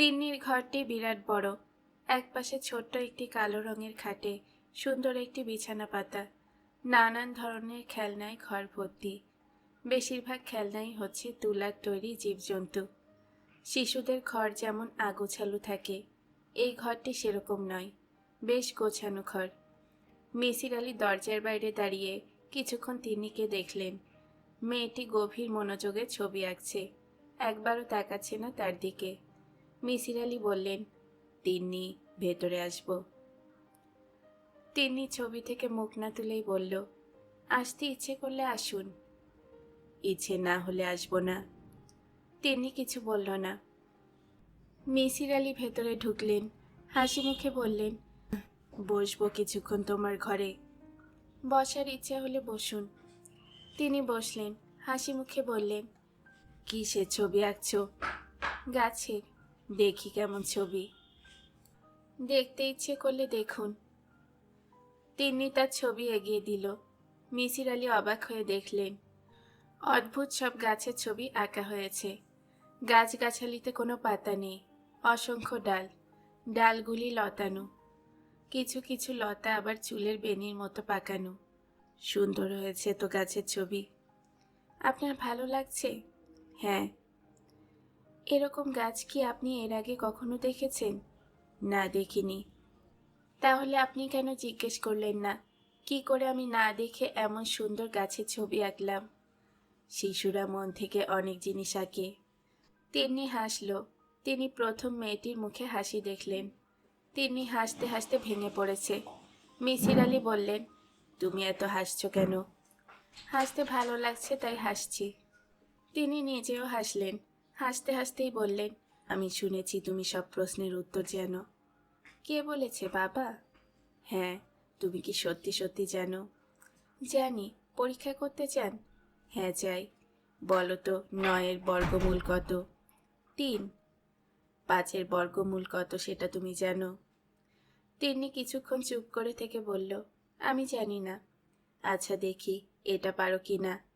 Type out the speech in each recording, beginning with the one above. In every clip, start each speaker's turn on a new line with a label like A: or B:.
A: তিন্নির ঘরটি বিরাট বড়। একপাশে ছোট্ট একটি কালো রঙের খাটে সুন্দর একটি বিছানা পাতা, নানান ধরনের খেলনায় ঘর ভর্তি। বেশিরভাগ খেলনাই হচ্ছে তুলার তৈরি জীবজন্তু। শিশুদের ঘর যেমন আগোছালো থাকে, এই ঘরটি সেরকম নয়, বেশ গোছানো ঘর। মিসির আলী দরজার বাইরে দাঁড়িয়ে কিছুক্ষণ তিন্নিকে দেখলেন। মেয়েটি গভীর মনোযোগে ছবি আঁকছে, একবারও তাকাচ্ছে না তার দিকে। মিসির আলি বললেন, তিন্নি, ভেতরে আসব। তিন্নি ছবি থেকে মুখ না তুলেই বলল, আসতে ইচ্ছে করলে আসুন। ইচ্ছে না হলে আসব না। তিন্নি কিছু বলল না। মিসির আলি ভেতরে ঢুকলেন, হাসি মুখে বললেন, বসবো কিছুক্ষণ তোমার ঘরে। বসার ইচ্ছে হলে বসুন। তিনি বসলেন, হাসি মুখে বললেন, কিসের ছবি আঁকছো? গাছের দেখি কেমন ছবি। দেখতে ইচ্ছে করলে দেখুন। তিনি তার ছবি এগিয়ে দিল। মিসির আলী অবাক হয়ে দেখলেন, অদ্ভুত সব গাছের ছবি আঁকা হয়েছে। গাছগাছালিতে কোনো পাতা নেই, অসংখ্য ডাল, ডালগুলি লতানো। কিছু কিছু লতা আবার চুলের বেনির মতো পাকানো। সুন্দর হয়েছে তো গাছের ছবি। আপনার ভালো লাগছে? হ্যাঁ এরকম গাছ কি আপনি এর আগে কখনো দেখেছেন? না দেখিনি। তাহলে আপনি কেন জিজ্ঞেস করলেন না? কি করে আমি না দেখে এমন সুন্দর গাছের ছবি আঁকলাম? শিশুরা মন থেকে অনেক জিনিস আঁকে। তিনি হাসল। তিনি প্রথম মেয়েটির মুখে হাসি দেখলেন। তিনি হাসতে হাসতে ভেঙে পড়েছে। মিসির আলী বললেন তুমি এত হাসছো কেন? হাসতে ভালো লাগছে তাই হাসছি। তিনি নিজেও হাসলেন। হাসতে হাসতেই বললেন আমি শুনেছি তুমি সব প্রশ্নের উত্তর জানো। কে বলেছে, বাবা? হ্যাঁ তুমি কি সত্যি সত্যি জানো? জানি, পরীক্ষা করতে চান? হ্যাঁ চাই বলো তো নয়ের বর্গমূল কত? তিন। পাঁচের বর্গমূল কত, সেটা তুমি জানো? তিন্নি কিছুক্ষণ চুপ করে থেকে বলল, আমি জানি না। আচ্ছা দেখি, এটা পারো কি না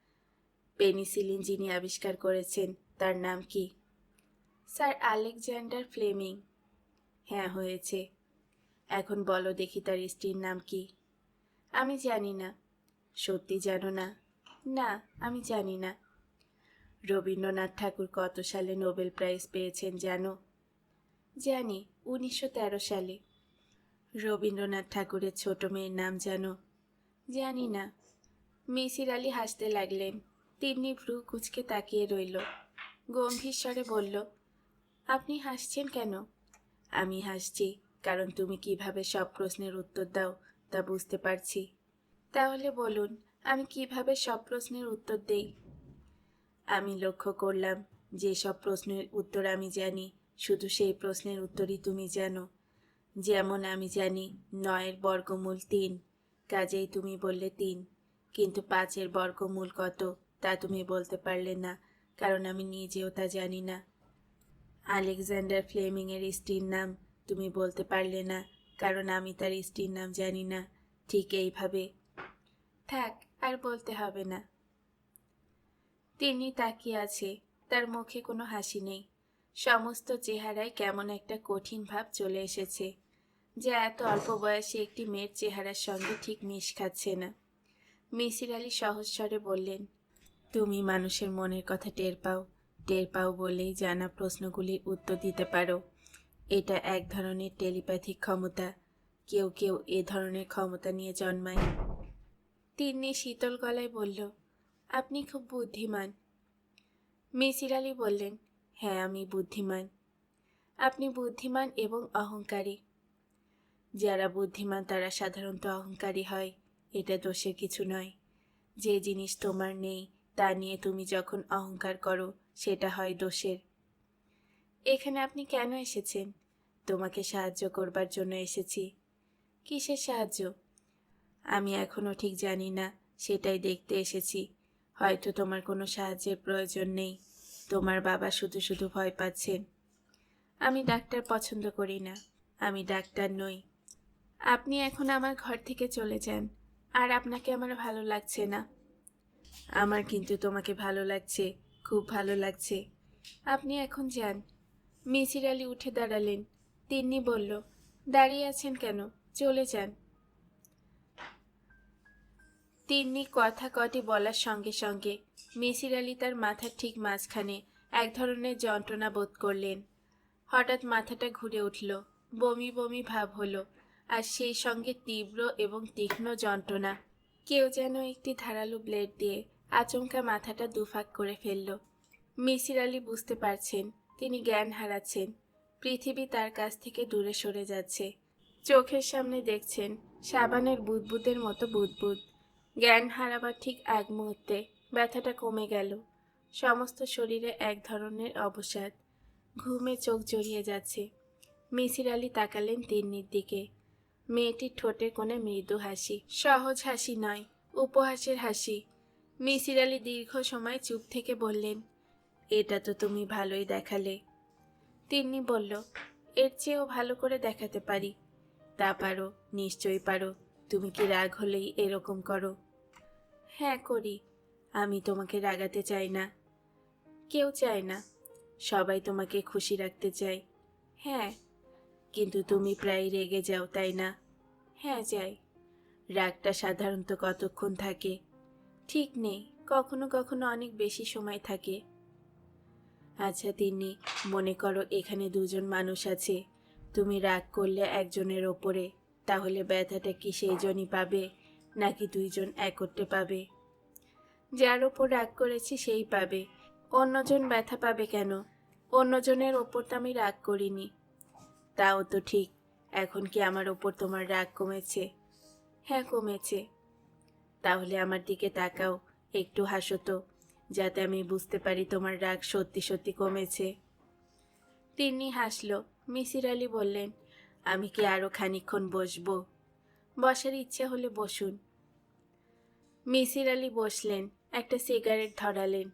A: পেনিসিলিন যিনি আবিষ্কার করেছেন, তার নাম কি? Sir Alexander Fleming. হ্যাঁ হয়েছে। এখন বলো দেখি তার স্ত্রীর নাম কি? আমি জানি না। সত্যি জানো না? না, আমি জানি না। রবীন্দ্রনাথ ঠাকুর কত সালে নোবেল প্রাইজ পেয়েছেন জানো? জানি, উনিশশো তেরো সালে। রবীন্দ্রনাথ ঠাকুরের ছোট মেয়ের নাম জানো? জানি না। মিসির আলী হাসতে লাগলেন। তিন্নি ভ্রু কুচকে তাকিয়ে রইল। গম্ভীর স্বরে বলল, আপনি হাসছেন কেন? আমি হাসছি, কারণ তুমি কীভাবে সব প্রশ্নের উত্তর দাও, তা বুঝতে পারছি। তাহলে বলুন, আমি কীভাবে সব প্রশ্নের উত্তর দেই? আমি লক্ষ্য করলাম, যে সব প্রশ্নের উত্তর আমি জানি, শুধু সেই প্রশ্নের উত্তরই তুমি জানো। যেমন আমি জানি, নয়ের বর্গমূল তিন, কাজেই তুমি বললে তিন, কিন্তু পাঁচের বর্গমূল কত তুমি বলতে পারলে না, কারণ আমি নিজেও তা জানি না। আলেকজান্ডার ফ্লেমিংয়ের স্ত্রীর নাম তুমি বলতে পারলে না, কারণ আমি তার স্ত্রীর নাম জানি না। ঠিক এইভাবে। থাক, আর বলতে হবে না। তিনি তাকিয়ে আছে, তার মুখে কোনো হাসি নেই। সমস্ত চেহারায় কেমন একটা কঠিন ভাব চলে এসেছে, যা এত অল্প বয়সে একটি মেয়ের চেহারার সঙ্গে ঠিক মিশ খাচ্ছে না। মিসির আলী সহজ স্বরে বললেন তুমি মানুষের মনের কথা টের পাও টের পাও বলেই জানা প্রশ্নগুলির উত্তর দিতে পারো। এটা এক ধরনের টেলিপ্যাথিক ক্ষমতা। কেউ কেউ এ ধরনের ক্ষমতা নিয়ে জন্মায়। তিন্নি শীতল গলায় বলল, আপনি খুব বুদ্ধিমান। মিসির আলী বললেন হ্যাঁ আমি বুদ্ধিমান। আপনি বুদ্ধিমান এবং অহংকারী। যারা বুদ্ধিমান, তারা সাধারণত অহংকারী হয়। এটা দোষের কিছু নয়। যে জিনিস তোমার নেই তা নিয়ে তুমি যখন অহংকার করো, সেটা হয় দোষের। এখানে আপনি কেন এসেছেন? তোমাকে সাহায্য করবার জন্য এসেছি। কিসের সাহায্য? আমি এখনও ঠিক জানি না, সেটাই দেখতে এসেছি। হয়তো তোমার কোনো সাহায্যের প্রয়োজন নেই। তোমার বাবা শুধু শুধু ভয় পাচ্ছেন। আমি ডাক্তার পছন্দ করি না। আমি ডাক্তার নই। আপনি এখন আমার ঘর থেকে চলে যান। আর আপনাকে আমার ভালো লাগছে না। আমার কিন্তু তোমাকে ভালো লাগছে, খুব ভালো লাগছে। আপনি এখন যান। মিসির আলী উঠে দাঁড়ালেন। তিন্নি বলল, দাঁড়িয়ে আছেন কেন? চলে যান। তিন্নি কথা কটি বলার সঙ্গে সঙ্গে মিসির আলী তার মাথার ঠিক মাঝখানে এক ধরনের যন্ত্রণা বোধ করলেন। হঠাৎ মাথাটা ঘুরে উঠল, বমি বমি ভাব হলো, আর সেই সঙ্গে তীব্র এবং তীক্ষ্ণ যন্ত্রণা। কেউ যেন একটি ধারালো ব্লেড দিয়ে আচমকা মাথাটা দুফাক করে ফেলল। মিসির আলী বুঝতে পারছেন, তিনি জ্ঞান হারাচ্ছেন। পৃথিবী তার কাছ থেকে দূরে সরে যাচ্ছে। চোখের সামনে দেখছেন, সাবানের বুদবুদের মতো বুদবুদ। জ্ঞান হারাবার ঠিক এক মুহূর্তে ব্যথাটা কমে গেল। সমস্ত শরীরে এক ধরনের অবসাদ। ঘুমে চোখ জড়িয়ে যাচ্ছে। মিসির আলী তাকালেন তিন্নির দিকে। মেয়েটির ঠোঁটের কোণে মৃদু হাসি। সহজ হাসি নয়, উপহাসের হাসি। মিসির আলী দীর্ঘ সময় চুপ থেকে বললেন, এটা তো তুমি ভালোই দেখালে। তিন্নি বলল, এর চেয়েও ভালো করে দেখাতে পারি। তা পারো, নিশ্চয়ই পারো। তুমি কি রাগ হলেই এরকম করো? হ্যাঁ করি। আমি তোমাকে রাগাতে চাই না। কেউ চায় না। সবাই তোমাকে খুশি রাখতে চায়। হ্যাঁ কিন্তু তুমি প্রায় রেগে যাও, তাই না? হ্যাঁ যাই। রাগটা সাধারণত কতক্ষণ থাকে? ঠিক নেই, কখনো কখনো অনেক বেশি সময় থাকে। আচ্ছা তিনি মনে করো এখানে দুজন মানুষ আছে। তুমি রাগ করলে একজনের ওপরে, তাহলে ব্যথাটা কি সেই জনই পাবে, নাকি দুইজন একত্রে পাবে? যার ওপর রাগ করেছি সেই পাবে। অন্যজন ব্যথা পাবে কেন? অন্যজনের ওপর তো আমি রাগ করিনি। তাও তো ঠিক। এখন কি আমার ওপর তোমার রাগ কমেছে? হ্যাঁ কমেছে। তাহলে আমার দিকে তাকাও, একটু হাসো তো, যাতে আমি বুঝতে পারি তোমার রাগ সত্যি সত্যি কমেছে। তিনি হাসলো। মিসির আলী বললেন, আমি কি আরও খানিক্ষণ বসবো? বসার ইচ্ছে হলে বসুন। মিসির আলী বসলেন, একটা সিগারেট ধরালেন।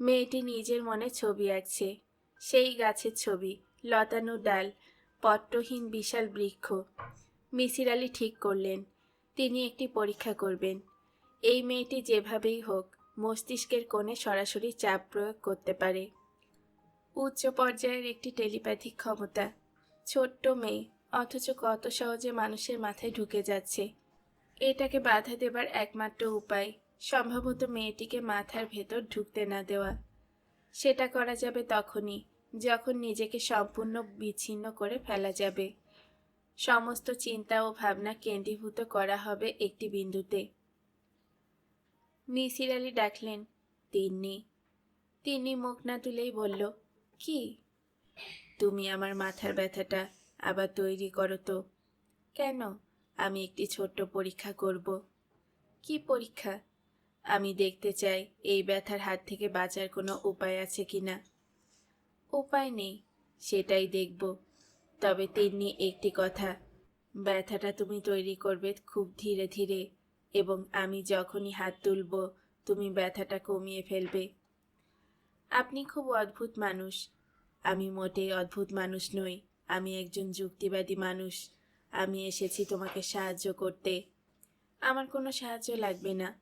A: মেয়েটি নিজের মনে ছবি আঁকছে। সেই গাছের ছবি, লতানো ডাল পট্টহীন বিশাল বৃক্ষ। মিসির আলী ঠিক করলেন, তিনি একটি পরীক্ষা করবেন। এই মেয়েটি যেভাবেই হোক, মস্তিষ্কের কোণে সরাসরি চাপ প্রয়োগ করতে পারে। উচ্চ পর্যায়ের একটি টেলিপ্যাথিক ক্ষমতা। ছোট্ট মেয়ে, অথচ কত সহজে মানুষের মাথায় ঢুকে যাচ্ছে। এটাকে বাধা দেবার একমাত্র উপায়, সম্ভবত মেয়েটিকে মাথার ভেতর ঢুকতে না দেওয়া। সেটা করা যাবে তখনই যখন নিজেকে সম্পূর্ণ বিচ্ছিন্ন করে ফেলা যাবে। সমস্ত চিন্তা ও ভাবনা কেন্দ্রীভূত করা হবে একটি বিন্দুতে। মিসির আলী ডাকলেন, তিন্নি। তিন্নি মুখ না তুলেই বলল, কি? তুমি আমার মাথার ব্যথাটা আবার তৈরি করো তো। কেন? আমি একটি ছোট্ট পরীক্ষা করব। কি পরীক্ষা? আমি দেখতে চাই এই ব্যথার হাত থেকে বাঁচার কোনো উপায় আছে কিনা। উপায় নেই, সেটাই দেখব। তবে তিন্নি একটি কথা, ব্যথাটা তুমি তৈরি করবে খুব ধীরে ধীরে, এবং আমি যখনই হাত তুলব, তুমি ব্যথাটা কমিয়ে ফেলবে। আপনি খুব অদ্ভুত মানুষ। আমি মোটেই অদ্ভুত মানুষ নই, আমি একজন যুক্তিবাদী মানুষ। আমি এসেছি তোমাকে সাহায্য করতে। আমার কোনো সাহায্য লাগবে না।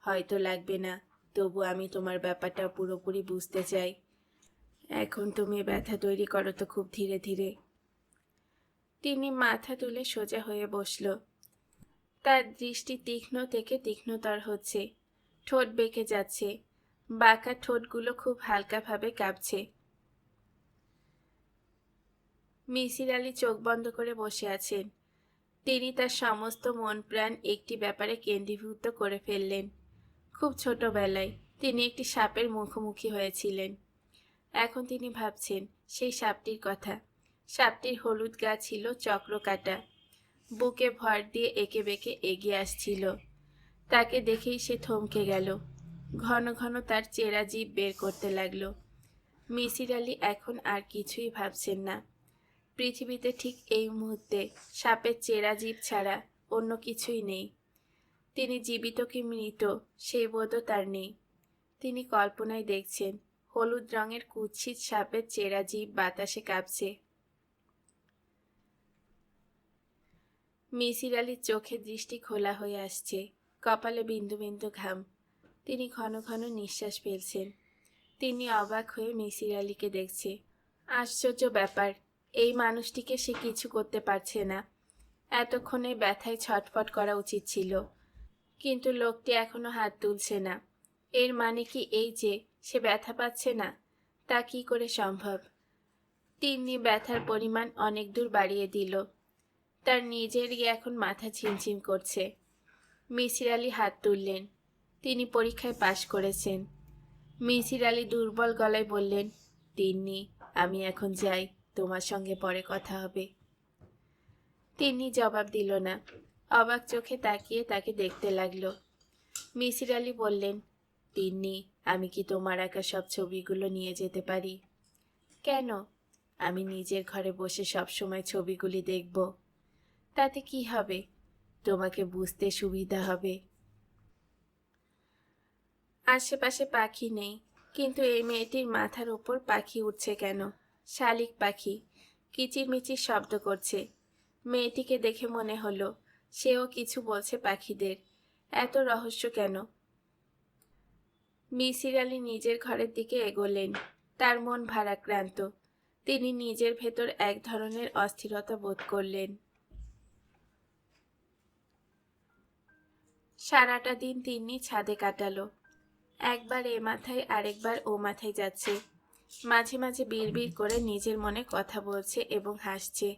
A: হয়তো লাগবে না, তবু আমি তোমার ব্যাপারটা পুরোপুরি বুঝতে চাই। এখন তুমি ব্যথা তৈরি করো তো খুব ধীরে ধীরে। তিনি মাথা তুলে সোজা হয়ে বসল। তার দৃষ্টি তীক্ষ্ণ থেকে তীক্ষ্ণতর হচ্ছে। ঠোঁট বেঁকে যাচ্ছে। বাঁকা ঠোঁটগুলো খুব হালকাভাবে কাঁপছে। মিসির আলী চোখ বন্ধ করে বসে আছেন। তিনি তার সমস্ত মন প্রাণ একটি ব্যাপারে কেন্দ্রীভূত করে ফেললেন। খুব ছোটবেলায় তিনি একটি সাপের মুখোমুখি হয়েছিলেন। এখন তিনি ভাবছেন সেই সাপটির কথা। সাপটির হলুদ গা ছিল চক্র কাটা বুকে ভর দিয়ে একে বেঁকে এগিয়ে আসছিল। তাকে দেখেই সে থমকে গেল। ঘন ঘন তার চেরা জীব বের করতে লাগল। মিসির আলী এখন আর কিছুই ভাবছেন না। পৃথিবীতে ঠিক এই মুহূর্তে সাপের চেরা জীব ছাড়া অন্য কিছুই নেই। তিনি জীবিত কি মৃত, সেই বোধও তার নেই। তিনি কল্পনায় দেখছেন হলুদ রঙের কুৎসিত সাপের চেরা জীব বাতাসে কাঁপছে। মিসির আলীর চোখে দৃষ্টি খোলা হয়ে আসছে। কপালে বিন্দু বিন্দু ঘাম। তিনি ঘন ঘন নিঃশ্বাস ফেলছেন। তিনি অবাক হয়ে মিসির আলীকে দেখছে। আশ্চর্য ব্যাপার, এই মানুষটিকে সে কিছু করতে পারছে না। এতক্ষণে ব্যথায় ছটফট করা উচিত ছিল। কিন্তু লোকটি এখনও হাত তুলছে না। এর মানে কি এই যে সে ব্যথা পাচ্ছে না। তা কি করে সম্ভব? তিন্নি ব্যথার পরিমাণ অনেক দূর বাড়িয়ে দিল। তার নিজেরই এখন মাথা ঝিমঝিম করছে। মিসির আলী হাত তুললেন। তিনি পরীক্ষায় পাশ করেছেন। মিসির আলী দুর্বল গলায় বললেন, তিন্নি, আমি এখন যাই, তোমার সঙ্গে পরে কথা হবে। তিন্নি জবাব দিল না। অবাক চোখে তাকিয়ে তাকে দেখতে লাগল। মিসির আলী বললেন তিন্নি, আমি কি তোমার একা সব ছবিগুলো নিয়ে যেতে পারি? কেন? আমি নিজের ঘরে বসে সব সময় ছবিগুলি দেখব। তাতে কি হবে? তোমাকে বুঝতে সুবিধা হবে। আশেপাশে পাখি নেই, কিন্তু এই মেয়েটির মাথার ওপর পাখি উঠছে কেন? শালিক পাখি, কিচিরমিচির শব্দ করছে। মেয়েটিকে দেখে মনে হলো, সেও কিছু বলছে পাখিদের। এত রহস্য কেন? মিসির আলী নিজের ঘরের দিকে এগোলেন। তার মন ভারাক্রান্ত। তিনি নিজের ভেতর এক ধরনের অস্থিরতা বোধ করলেন। সারাটা দিন তিনি ছাদে কাটালো। একবার এ মাথায়, আরেকবার ও মাথায় যাচ্ছে। মাঝে মাঝে বিড়বিড় করে নিজের মনে কথা বলছে এবং হাসছে।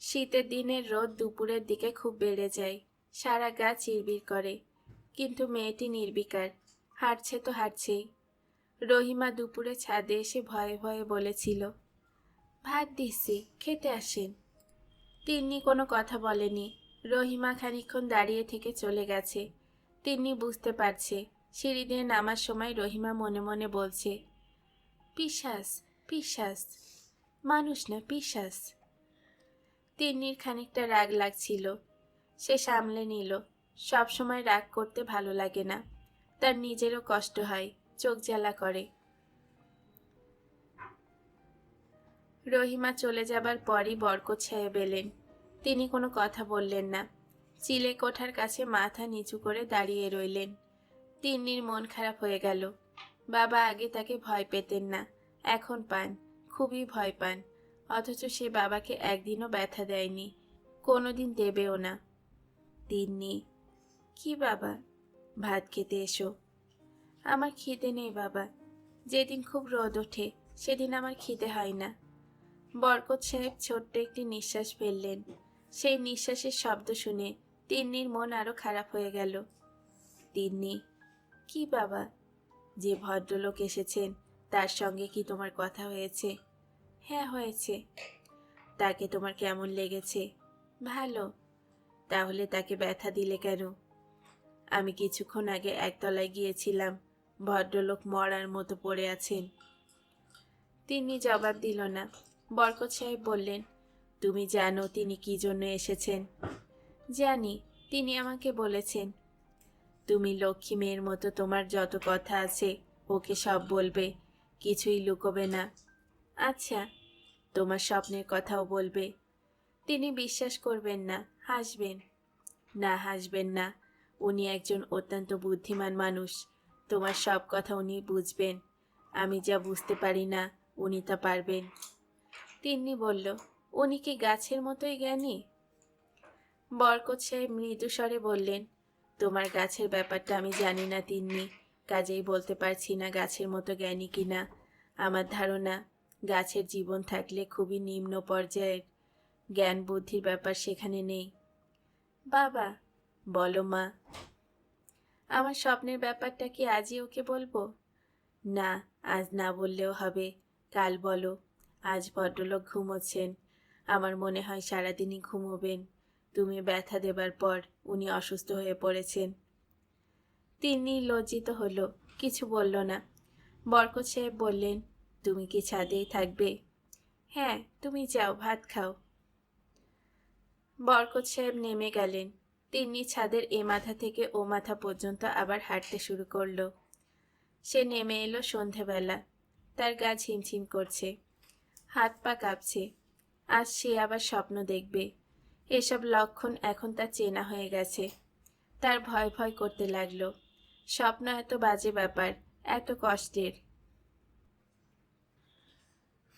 A: শীতের দিনের রোদ দুপুরের দিকে খুব বেড়ে যায়। সারা গা চিরবির করে। কিন্তু মেয়েটি নির্বিকার। হাঁটছে তো হাঁটছেই। রহিমা দুপুরে ছাদে এসে ভয়ে ভয়ে বলেছিল, ভাত দিচ্ছি, খেতে আসেন। তিন্নি কোনো কথা বলেনি। রহিমা খানিকক্ষণ দাঁড়িয়ে থেকে চলে গেছে। তিন্নি বুঝতে পারছে, সিঁড়ি দিয়ে নামার সময় রহিমা মনে মনে বলছে পিশাস পিশাস মানুষ না পিশাস তিন্নির খানিকটা রাগ লাগছিল। সে সামলে নিল সব সময় রাগ করতে ভালো লাগে না। তার নিজেরও কষ্ট হয়, চোখ জ্বালা করে। রহিমা চলে যাবার পরই বরকত সাহেব এলেন। তিনি কোনো কথা বললেন না। চিলে কোঠার কাছে মাথা নিচু করে দাঁড়িয়ে রইলেন। তিন্নির মন খারাপ হয়ে গেল। বাবা আগে তাকে ভয় পেতেন না, এখন পান, খুবই ভয় পান। অথচ সে বাবাকে একদিনও ব্যথা দেয়নি, কোনোদিন দেবেও না। তিন্নি, কি বাবা? ভাত খেতে এসো। আমার খিদে নেই বাবা। যেদিন খুব রোদ ওঠে, সেদিন আমার খিদে হয় না। বরকত সাহেব ছোট্ট একটি নিঃশ্বাস ফেললেন। সেই নিঃশ্বাসের শব্দ শুনে তিন্নির মন আরও খারাপ হয়ে গেল। তিন্নি, কি বাবা? যে ভদ্রলোক এসেছেন, তার সঙ্গে কি তোমার কথা হয়েছে? হ্যাঁ হয়েছে। তাকে তোমার কেমন লেগেছে? ভালো। তাহলে তাকে ব্যথা দিলে কেন? আমি কিছুক্ষণ আগে একতলায় গিয়েছিলাম। ভদ্রলোক মরার মতো পড়ে আছেন। তিনি জবাব দিল না। বরকত সাহেব বললেন, তুমি জানো তিনি কি জন্য এসেছেন? জানি, তিনি আমাকে বলেছেন। তুমি লক্ষ্মী মেয়ের মতো তোমার যত কথা আছে, ওকে সব বলবে, কিছুই লুকোবে না। আচ্ছা তোমার স্বপ্নের কথাও বলবে। তিনি বিশ্বাস করবেন না, হাসবেন। না হাসবেন না। উনি একজন অত্যন্ত বুদ্ধিমান মানুষ। তোমার সব কথা উনি বুঝবেন। আমি যা বুঝতে পারি না, উনি তা পারবেন। তিন্নি বলল, উনি কি গাছের মতোই জ্ঞানী? বরকত সাহেব মৃদু স্বরে বললেন, তোমার গাছের ব্যাপারটা আমি জানি না তিন্নি। কাজেই বলতে পারছি না গাছের মতো জ্ঞানী কিনা আমার ধারণা, গাছের জীবন থাকলে খুবই নিম্ন পর্যায়ের জ্ঞান বুদ্ধির ব্যাপার সেখানে নেই। বাবা বলো মা। আমার স্বপ্নের ব্যাপারটা কি আজই ওকে বলব? না, আজ না বললেও হবে। কাল বলো, আজ ভদ্রলোক ঘুমোচ্ছেন। আমার মনে হয় সারাদিনই ঘুমোবেন। তুমি ব্যথা দেবার পর উনি অসুস্থ হয়ে পড়েছেন। তিনি লজ্জিত হলো, কিছু বলল না। বরকত সাহেব বললেন, তুমি কি ছাদেই থাকবে? হ্যাঁ তুমি যাও, ভাত খাও। বরকত সাহেব নেমে গেলেন। তিনি ছাদের এ মাথা থেকে ও মাথা পর্যন্ত আবার হাঁটতে শুরু করল। সে নেমে এলো সন্ধেবেলা। তার গা ঝিমঝিম করছে। হাত পা কাঁপছে। আজ সে আবার স্বপ্ন দেখবে। এসব লক্ষণ এখন তার চেনা হয়ে গেছে। তার ভয় ভয় করতে লাগল। স্বপ্ন এত বাজে ব্যাপার, এত কষ্টের।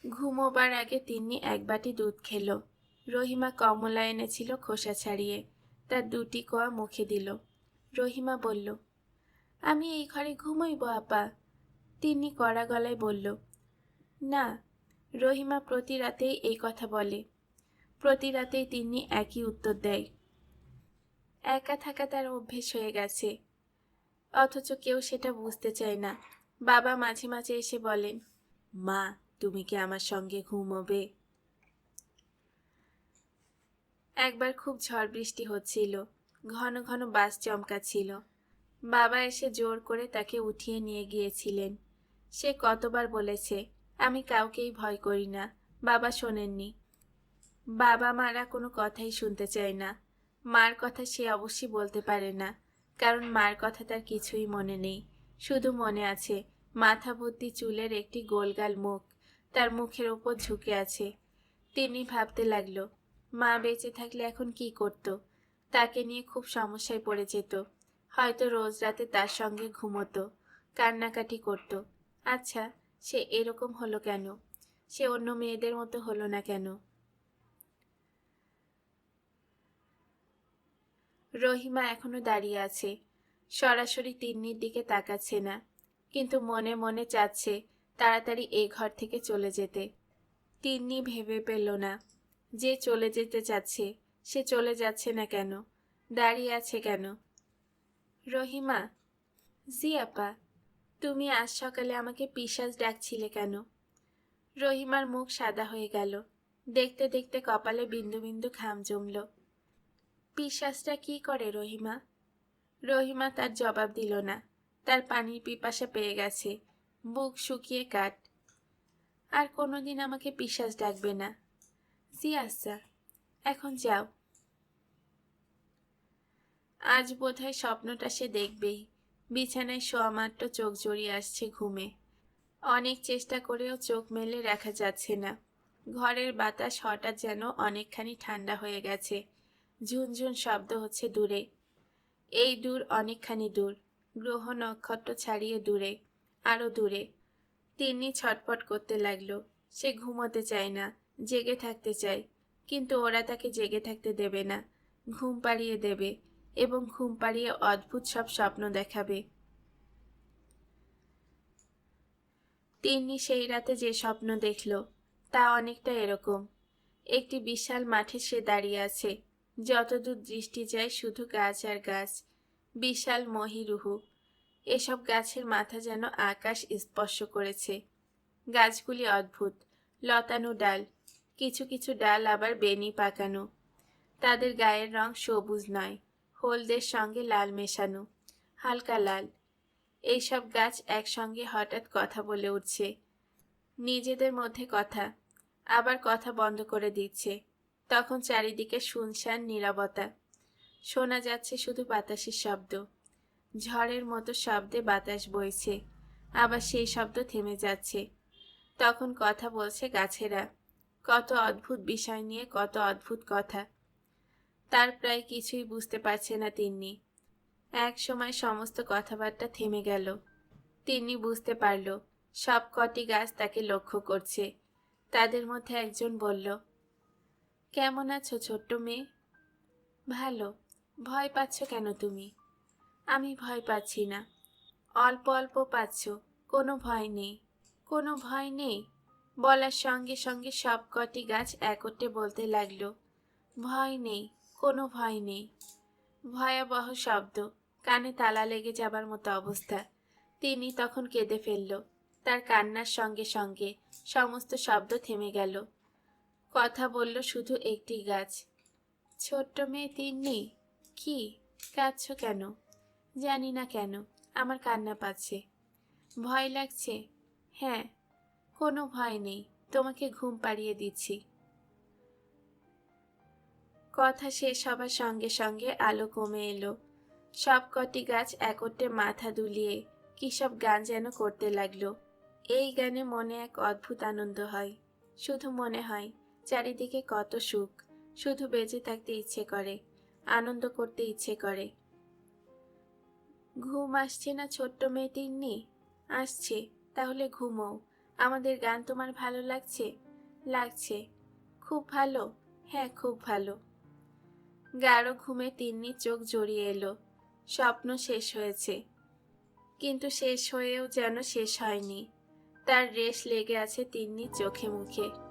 A: ঘুমোবার আগে তিন্নি এক বাটি দুধ খেলো। রহিমা কমলা এনেছিল খোসা ছাড়িয়ে। তার দুটি কোয়া মুখে দিল। রহিমা বলল, আমি এই ঘরে ঘুমোইব, আপা। তিনি কড়া গলায় বলল, না। রহিমা প্রতি রাতেই এই কথা বলে। প্রতি রাতেই তিনি একই উত্তর দেয়। একা থাকা তার অভ্যেস হয়ে গেছে। অথচ কেউ সেটা বুঝতে চায় না। বাবা মাঝে মাঝে এসে বলেন, মা, তুমি কি আমার সঙ্গে ঘুমোবে? একবার খুব ঝড় বৃষ্টি হচ্ছিল। ঘন ঘন বাস চমকাচ্ছিল। বাবা এসে জোর করে তাকে উঠিয়ে নিয়ে গিয়েছিলেন। সে কতবার বলেছে, আমি কাউকেই ভয় করি না। বাবা শোনেননি। বাবা মারা কোনো কথাই শুনতে চায় না। মার কথা সে অবশ্যই বলতে পারে না। কারণ মার কথা তার কিছুই মনে নেই। শুধু মনে আছে, মাথা ভর্তি চুলের একটি গোলগাল মুখ। তার মুখের ওপর ঝুঁকে আছে। তিনি ভাবতে লাগল মা বেঁচে থাকলে এখন কি করত? তাকে নিয়ে খুব সমস্যায় পড়ে যেত। হয়তো রোজ রাতে তার সঙ্গে ঘুমোতো, কান্নাকাটি করত। আচ্ছা সে এরকম হলো কেন? সে অন্য মেয়েদের মতো হলো না কেন? রহিমা এখনও দাঁড়িয়ে আছে। সরাসরি তিন্নির দিকে তাকাচ্ছে না, কিন্তু মনে মনে চাচ্ছে তাড়াতাড়ি এই ঘর থেকে চলে যেতে। তিন্নি ভেবে পেল না। যে চলে যেতে চাচ্ছে, সে চলে যাচ্ছে না কেন? দাঁড়িয়ে আছে কেন? রহিমা, জি আপা, তুমি আজ সকালে আমাকে পিসাজ ডাকছিলে কেন? রহিমার মুখ সাদা হয়ে গেল। দেখতে দেখতে কপালে বিন্দু বিন্দু খাম জমল। পিসাজটা কি করে রহিমা? রহিমা তার জবাব দিল না। তার পানির পিপাসা পেয়ে গেছে। বুক শুকিয়ে কাট আর কোনোদিন আমাকে পিসাজ ডাকবে না। জি আচ্ছা। এখন যাও। আজ বোধহয় স্বপ্নটা সে দেখবেই। বিছানায় শোয়া মাত্র চোখ জড়িয়ে আসছে ঘুমে। অনেক চেষ্টা করেও চোখ মেলে রাখা যাচ্ছে না। ঘরের বাতাস হঠাৎ যেন অনেকখানি ঠান্ডা হয়ে গেছে। ঝুনঝুন শব্দ হচ্ছে দূরে। এই দূর অনেকখানি দূর। গ্রহ নক্ষত্র ছাড়িয়ে দূরে, আরও দূরে। তিন্নি ছটফট করতে লাগল। সে ঘুমোতে চায় না। জেগে থাকতে চায়, কিন্তু ওরা তাকে জেগে থাকতে দেবে না। ঘুম পাড়িয়ে দেবে এবং ঘুম পাড়িয়ে অদ্ভুত সব স্বপ্ন দেখাবে। তিন্নি সেই রাতে যে স্বপ্ন দেখল, তা অনেকটা এরকম। একটি বিশাল মাঠে সে দাঁড়িয়ে আছে, যতদূর দৃষ্টি যায় শুধু গাছ আর গাছ, বিশাল মহিরুহু। এসব গাছের মাথা যেন আকাশ স্পর্শ করেছে। গাছগুলি অদ্ভুত, লতানো ডাল কিছু কিছু ডাল আবার বেনি পাকানো। তাদের গায়ের রং সবুজ নয়, হলদের সঙ্গে লাল মেশানো, হালকা লাল। এইসব গাছ একসঙ্গে হঠাৎ কথা বলে উঠছে। নিজেদের মধ্যে কথা, আবার কথা বন্ধ করে দিচ্ছে। তখন চারিদিকে শুনশান নীরবতা। শোনা যাচ্ছে শুধু বাতাসের শব্দ। ঝড়ের মতো শব্দে বাতাস বইছে, আবার সেই শব্দ থেমে যাচ্ছে। তখন কথা বলছে গাছেরা। কত অদ্ভুত বিষয় নিয়ে কত অদ্ভুত কথা। তার প্রায় কিছুই বুঝতে পারছে না তিন্নি। এক সময় সমস্ত কথাবার্তা থেমে গেল। তিন্নি বুঝতে পারল, সব কটি গাছ তাকে লক্ষ্য করছে। তাদের মধ্যে একজন বলল, কেমন আছো ছোট্ট মেয়ে? ভালো। ভয় পাচ্ছ কেন তুমি? আমি ভয় পাচ্ছি না। অল্প অল্প পাচ্ছ। কোনো ভয় নেই। কোনো ভয় নেই? বলার সঙ্গে সঙ্গে সব কটি গাছ একত্রে বলতে লাগল, ভয় নেই, কোনো ভয় নেই। ভয়াবহ শব্দ, কানে তালা লেগে যাবার মতো অবস্থা। তিনি তখন কেঁদে ফেলল। তার কান্নার সঙ্গে সঙ্গে সমস্ত শব্দ থেমে গেল। কথা বলল শুধু একটি গাছ। ছোট্ট মেয়ে তিন্নি, কি? কাঁদছ কেন? জানি না কেন, আমার কান্না পাচ্ছে। ভয় লাগছে? হ্যাঁ কোনো ভয় নেই, তোমাকে ঘুম পাড়িয়ে দিচ্ছি। কথা শেষ হবার সঙ্গে সঙ্গে আলো কমে এলো। সব কটি গাছ একত্রে মাথা দুলিয়ে কী সব গান যেন করতে লাগল। এই গানে মনে এক অদ্ভুত আনন্দ হয়। শুধু মনে হয়, চারিদিকে কত সুখ। শুধু বেঁচে থাকতে ইচ্ছে করে, আনন্দ করতে ইচ্ছে করে। ঘুম আসছে না ছোট্ট মেয়ে তিন্নি আসছে, তাহলে ঘুমোও। আমাদের গান তোমার ভালো লাগছে? লাগছে। খুব ভালো? হ্যাঁ খুব ভালো। গাঢ় ঘুমে তিন্নি চোখ জড়িয়ে এলো। স্বপ্ন শেষ হয়েছে। কিন্তু শেষ হয়েও যেন শেষ হয়নি। তার রেশ লেগে আছে তিন্নি চোখে মুখে।